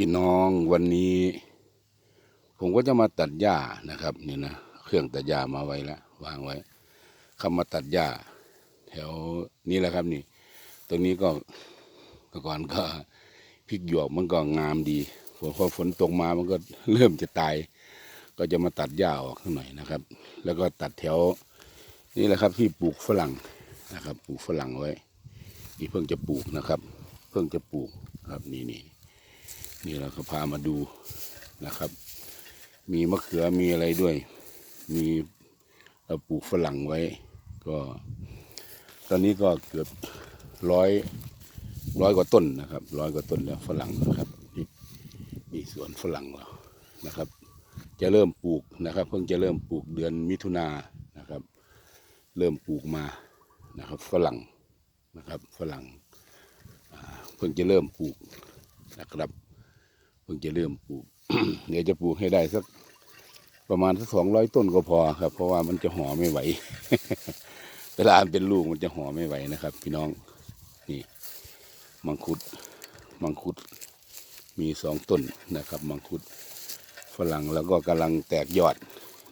พี่น้องวันนี้ ผมก็จะมาตัดหญ้านะครับนี่นะเครื่องตัดหญ้ามาไว้แล้ววางไว้เข้ามาตัดหญ้า แถวนี้แหละครับนี่ ตรงนี้ก็ก่อนก็พริกหยวกมันก็งามดีพอพอฝนตกมามันก็เริ่มจะตาย ก็จะมาตัดหญ้าออกหน่อยนะครับ แล้วก็ตัดแถว นี่แหละครับที่ปลูกฝรั่งนะครับ ปลูกฝรั่งไว้นี่เพิ่งจะปลูกนะครับ เพิ่งจะปลูกครับนี่นี่ นี่เราก็พามาดูนะครับ มีมะเขือมีอะไรด้วย มีเราปลูกฝรั่งไว้ ก็ ตอนนี้ก็เกือบร้อยร้อยกว่าต้นนะครับร้อยกว่าต้นแล้วฝรั่งนะครับนี่นี่สวนฝรั่งเรานะครับ จะเริ่มปลูกนะครับ เพิ่งจะเริ่มปลูกเดือนมิถุนายนนะครับ เริ่มปลูกมานะครับฝรั่งนะครับฝรั่งเพิ่งจะเริ่มปลูกนะครับ พิ่งจะเริ่มปลูก เดี๋ยวจะปลูกให้ได้สักประมาณสักสองร้อยต้นก็พอครับ เพราะว่ามันจะห่อไม่ไหว เวลาเป็นลูกมันจะห่อไม่ไหวนะครับ พี่น้อง นี่ มังคุด มังคุด มีสองต้นนะครับ มังคุดฝรั่งแล้วก็กำลังแตกยอด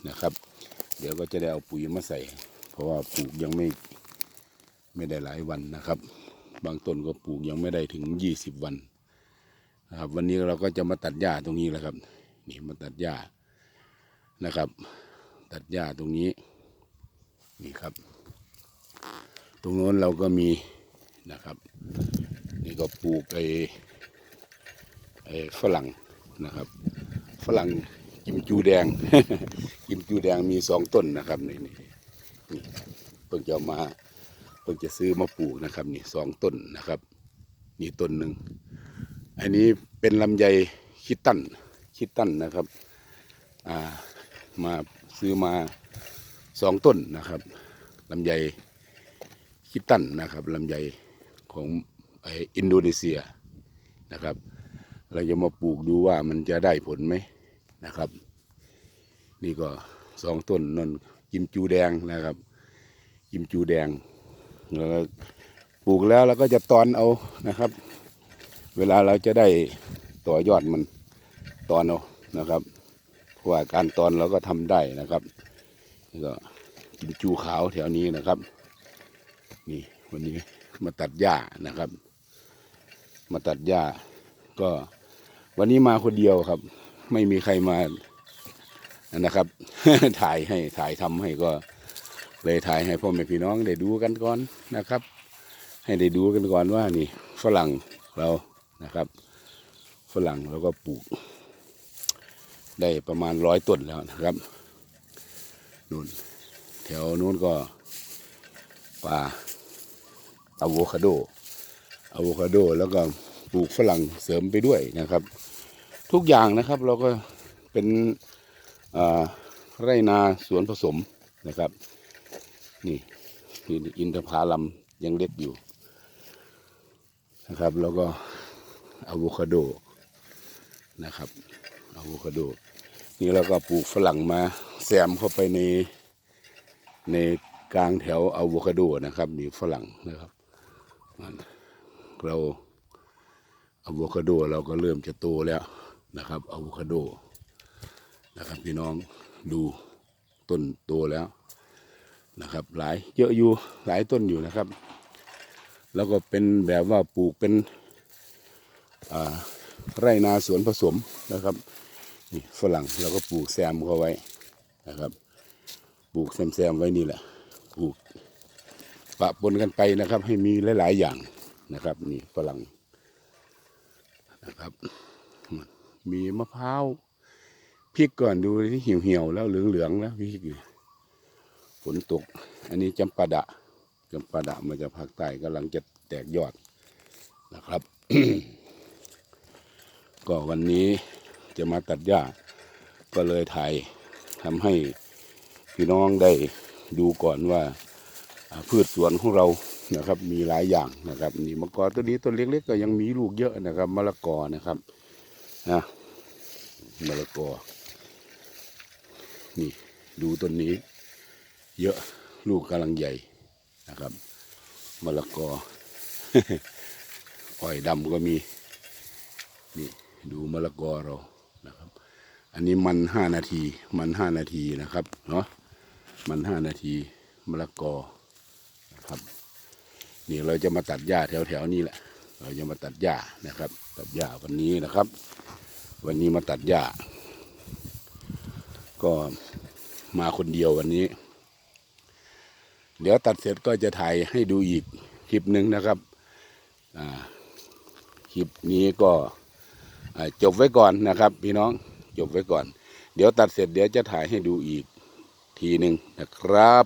นะครับ เดี๋ยวก็จะได้เอาปุ๋ยมาใส่ เพราะว่าปลูกยังไม่ไม่ได้หลายวันนะครับ บางต้นก็ปลูกยังไม่ได้ถึงยี่สิบวัน นะครับ วันนี้เราก็จะมาตัดหญ้าตรงนี้แหละครับ นี่มาตัดหญ้านะครับ ตัดหญ้าตรงนี้นี่ครับ ตรงโน้นเราก็มีนะครับ นี่ก็ปลูกไอ้ไอ้ฝรั่งนะครับ ฝรั่งกิมจูแดง กิมจูแดงมีสองต้นนะครับนี่นี่นี่เพิ่งจะมาเพิ่งจะซื้อมาปลูกนะครับ นี่สองต้นนะครับ นี่ต้นหนึ่ง อันนี้เป็นลำไยคิดตันคิดตันนะครับอ่ามาซื้อมาสองต้นนะครับลำไยคิดตันนะครับลำไยของไออินโดนีเซียนะครับ เราจะมาปลูกดูว่ามันจะได้ผลไหมนะครับ นี่ก็สองต้นนนกิมจูแดงนะครับ กิมจูแดงแล้วปลูกแล้วเราก็จะตอนเอานะครับ เวลาเราจะได้ต่อยอดมันตอนเอานะครับเพราะว่าการตอนเราก็ทำได้นะครับนี่ก็กิมจูขาวแถวนี้นะครับ นี่วันนี้มาตัดหญ้านะครับ มาตัดหญ้า ก็วันนี้มาคนเดียวครับ ไม่มีใครมานะครับ ถ่ายให้ถ่ายทำให้ก็เลยถ่ายให้พ่อแม่พี่น้องได้ดูกันก่อนนะครับ ให้ได้ดูกันก่อนว่านี่ฝรั่งเรา นะครับฝรั่งเราก็ปลูก ได้ประมาณร้อยต้นแล้วนะครับนู่นแถวนู้นก็ป่าอะโวคาโดอะโวคาโดแล้วก็ปลูกฝรั่งเสริมไปด้วยนะครับ ทุกอย่างนะครับเราก็เป็นไรนาสวนผสมนะครับ นี่นี่อินทผลัมยังเล็กอยู่นะครับ แล้วก็ อะโวคาโดนะครับอะโวคาโด นี่เราก็ปลูกฝรั่งมาแซมเข้าไปในในกลางแถวอะโวคาโดนะครับนี่ฝรั่งนะครับเราอะโวคาโดเราก็เริ่มจะโตแล้วนะครับอะโวคาโดนะครับพี่น้องดูต้นโตแล้วนะครับ หลายเยอะอยู่หลายต้นอยู่นะครับ แล้วก็เป็นแบบว่าปลูกเป็น ไร่นาสวนผสมนะครับนี่ฝรั่งเราก็ปลูกแซมเขาไว้นะครับ ปลูกแซมๆไว้นี่แหละปลูกปะปนกันไปนะครับ ให้มีหลาย ๆ อย่างนะครับนี่ฝรั่งนะครับ มีมะพร้าวพริกก่อนดูที่เหี่ยวๆแล้วเหลืองๆแล้วพริกฝนตก อันนี้จำปาดะจำปาดะมาจากภาคใต้กำลังจะแตกยอดนะครับ ก็วันนี้จะมาตัดหญ้าก็เลยถ่ายทำให้พี่น้องได้ดูก่อนว่าพืชสวนของเรานะครับมีหลายอย่างนะครับนี่มะกอตัวนี้ต้นเล็กๆก็ยังมีลูกเยอะนะครับมะละกอนะครับนะมะละกอนี่ดูต้นนี้ เยอะลูกกำลังใหญ่นะครับมะละกออ้อยดำก็มีนี่ ดูมะละกอเรานะครับ อันนี้มันห้านาที มันห้านาทีนะครับเนาะมันห้านาทีมะละกอนะครับ นี่เราจะมาตัดหญ้าแถวๆนี้แหละ เราจะมาตัดหญ้านะครับ ตัดหญ้าวันนี้นะครับ วันนี้มาตัดหญ้า ก็มาคนเดียววันนี้ เดี๋ยวตัดเสร็จก็จะถ่ายให้ดูอีกคลิปหนึ่งนะครับ อ่าคลิปนี้ก็ จบไว้ก่อนนะครับ พี่น้องจบไว้ก่อน เดี๋ยวตัดเสร็จเดี๋ยวจะถ่ายให้ดูอีกทีหนึ่งนะครับ